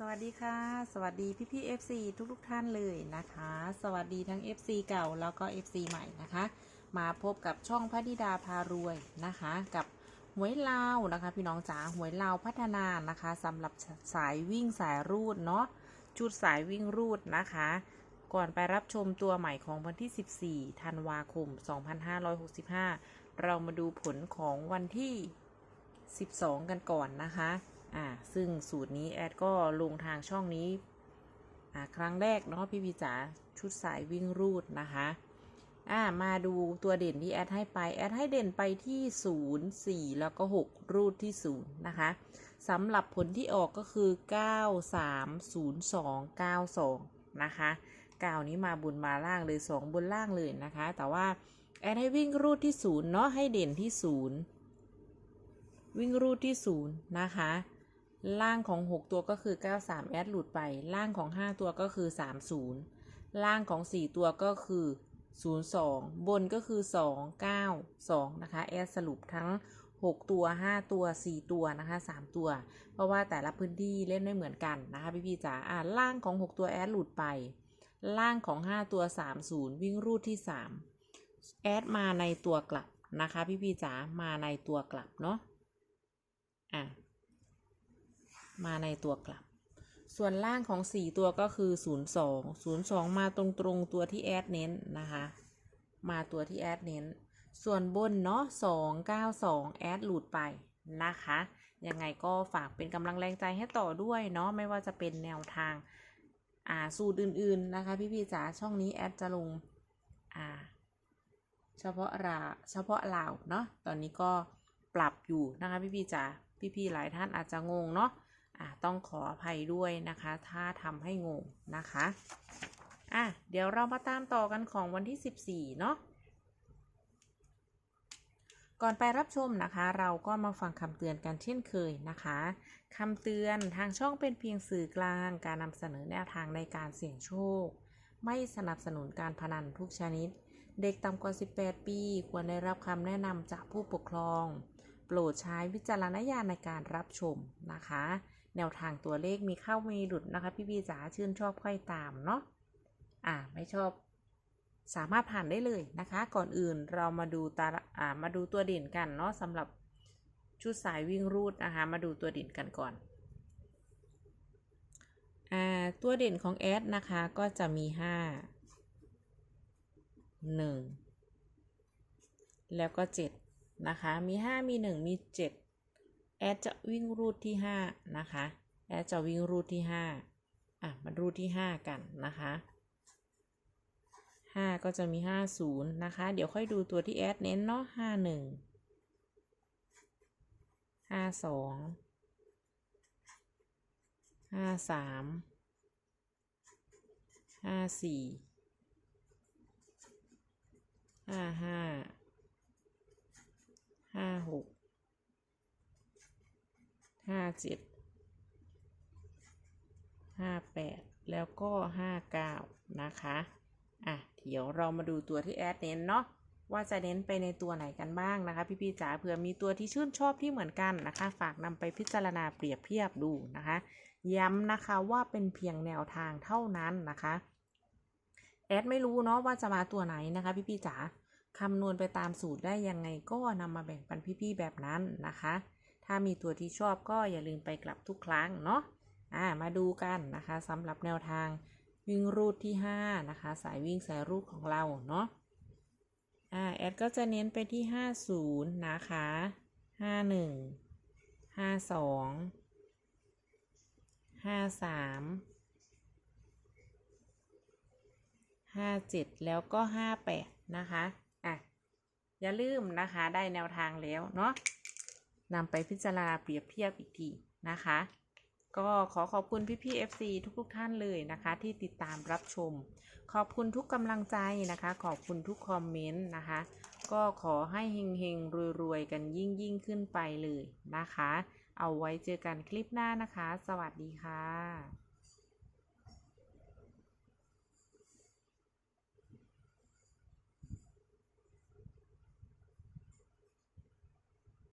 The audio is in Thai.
สวัสดีค่ะ สวัสดีพี่พี่ FC ทุกทุกท่านเลยนะคะ สวัสดีทั้ง FC เก่าแล้วก็ FC ใหม่นะคะ มาพบกับช่องพระธิดาพารวยนะคะ กับหวยลาวนะคะ พี่น้องจ๋าหวยลาวพัฒนานะคะสำหรับสายวิ่งสายรูดเนาะชุดสายวิ่งรูดนะคะ ก่อนไปรับชมตัวใหม่ของวันที่ 14ธันวาคม 2565 เรามาดูผลของวันที่ 12 กันก่อนนะคะ อ่าซึ่งสูตรนี้แอดก็ลงทางช่องนี้อ่าครั้งแรกเนาะพี่พีจ๋าชุดสายวิ่งรูดนะคะอ่ามาดูตัวเด่นที่แอดให้ไป แอดให้เด่นไปที่ 0 4 แล้วก็ 6 รูดที่ 0 นะคะสำหรับผลที่ออกก็คือ 9 3 0 2 9 2 นะคะ9นี้มาบนมาล่างเลย 2 บนล่างเลยนะคะ แต่ว่าแอดให้วิ่งรูดที่ 0 เนาะให้เด่นที่ 0 วิ่งรูดที่ 0 นะคะ ล่างของ 6 ตัวก็คือ 93 แอดหลุดไป ล่างของ 5 ตัวก็คือ 30 ล่างของ 4 ตัวก็คือ 02 บนก็คือ 292 นะคะ แอดสรุปทั้ง 6 ตัว 5 ตัว 4 ตัวนะคะ 3 ตัว เพราะว่าแต่ละพื้นที่เล่นไม่เหมือนกันนะคะพี่พี่จ๋าอ่าล่างของ 6 ตัวแอดหลุดไป ล่างของ 5 ตัว 30 วิ่งรูดที่ 3 แอดมาในตัวกลับนะคะ พี่พี่จ๋ามาในตัวกลับเนาะอะ มาในตัวกลับ ส่วนล่างของ 4 ตัวก็คือ 02 02 มาตรงๆตัวที่แอดเน้นนะคะ มาตัวที่แอดเน้น ส่วนบนเนาะ292 แอดหลุดไปนะคะ ยังไงก็ฝากเป็นกำลังแรงใจให้ต่อด้วยเนาะ ไม่ว่าจะเป็นแนวทางอ่าสูตรอื่น ๆ นะคะ พี่ๆจ๋าช่องนี้แอดจะลงอ่าเฉพาะราเฉพาะลาวเนาะตอนนี้ก็ปรับอยู่นะคะพี่ๆจ๋าพี่ๆหลายท่านอาจจะงงเนาะ อ่าต้องขออภัยด้วยนะคะ ถ้าทำให้งงนะคะอะเดี๋ยวเรามาตามต่อกันของวันที่ 14 เนาะก่อนไปรับชมนะคะ เราก็มาฟังคำเตือนกันเช่นเคยนะคะคำเตือนทางช่องเป็นเพียงสื่อกลาง การนำเสนอแนวทางในการเสี่ยงโชค ไม่สนับสนุนการพนันทุกชนิด เด็กต่ำกว่า 18 ปี ควรได้รับคำแนะนำจากผู้ปกครอง โปรดใช้วิจารณญาณในการรับชมนะคะ แนวทางตัวเลขมีเข้ามีหลุดนะคะพี่พี่จ๋าชื่นชอบค่อยตามเนาะอ่าไม่ชอบสามารถผ่านได้เลยนะคะ ก่อนอื่นเรามาดูตาอ่ามาดูตัวเด่นกันเนาะสำหรับชุดสายวิ่งรูดนะคะมาดูตัวเด่นกันก่อนอ่าตัวเด่นของแอดนะคะก็จะมีห้าหนึ่งแล้วก็เจ็ดนะคะ มีห้ามีหนึ่งมีเจ็ด แอดจะวิ่งรูทที่ 5 นะคะ แอดจะวิ่งรูทที่ 5 อะมารูทที่ 5 กันนะคะ 5 ก็จะมี 50 นะคะ เดี๋ยวค่อยดูตัวที่แอดเน้นเนาะ51 52 53 54 55 เจ็ดห้าแปดแล้วก็ห้าเก้านะคะอะเดี๋ยวเรามาดูตัวที่แอดเน้นเนาะว่าจะเน้นไปในตัวไหนกันบ้างนะคะ พี่ๆจ๋าเผื่อมีตัวที่ชื่นชอบที่เหมือนกันนะคะ ฝากนำไปพิจารณาเปรียบเทียบดูนะคะ ย้ำนะคะว่าเป็นเพียงแนวทางเท่านั้นนะคะแอดไม่รู้เนาะว่าจะมาตัวไหนนะคะ พี่ๆจ๋าคำนวณไปตามสูตรได้ยังไงก็นำมาแบ่งปันพี่ๆแบบนั้นนะคะ ถ้ามีตัวที่ชอบก็อย่าลืมไปกลับทุกครั้งเนาะอ่ามาดูกันนะคะสำหรับแนวทางวิ่งรูดที่ 5 นะคะ สายวิ่งสายรูดของเราเนาะอ่าแอดก็จะเน้นไปที่ 50 นะคะ 51 52 53 57 แล้วก็ 58 นะคะ อะ อย่าลืมนะคะ ได้แนวทางแล้วเนาะ นำไปพิจารณาเปรียบเทียบอีกทีนะคะ ก็ขอขอบคุณพี่ๆ FC ทุกๆท่านเลยนะคะ ที่ติดตามรับชม ขอบคุณทุกกำลังใจนะคะ ขอบคุณทุกคอมเมนต์นะคะ ก็ขอให้เฮงๆรวยๆ กันยิ่งยิ่งๆขึ้นไปเลยนะคะ เอาไว้เจอกันคลิปหน้านะคะ สวัสดีค่ะ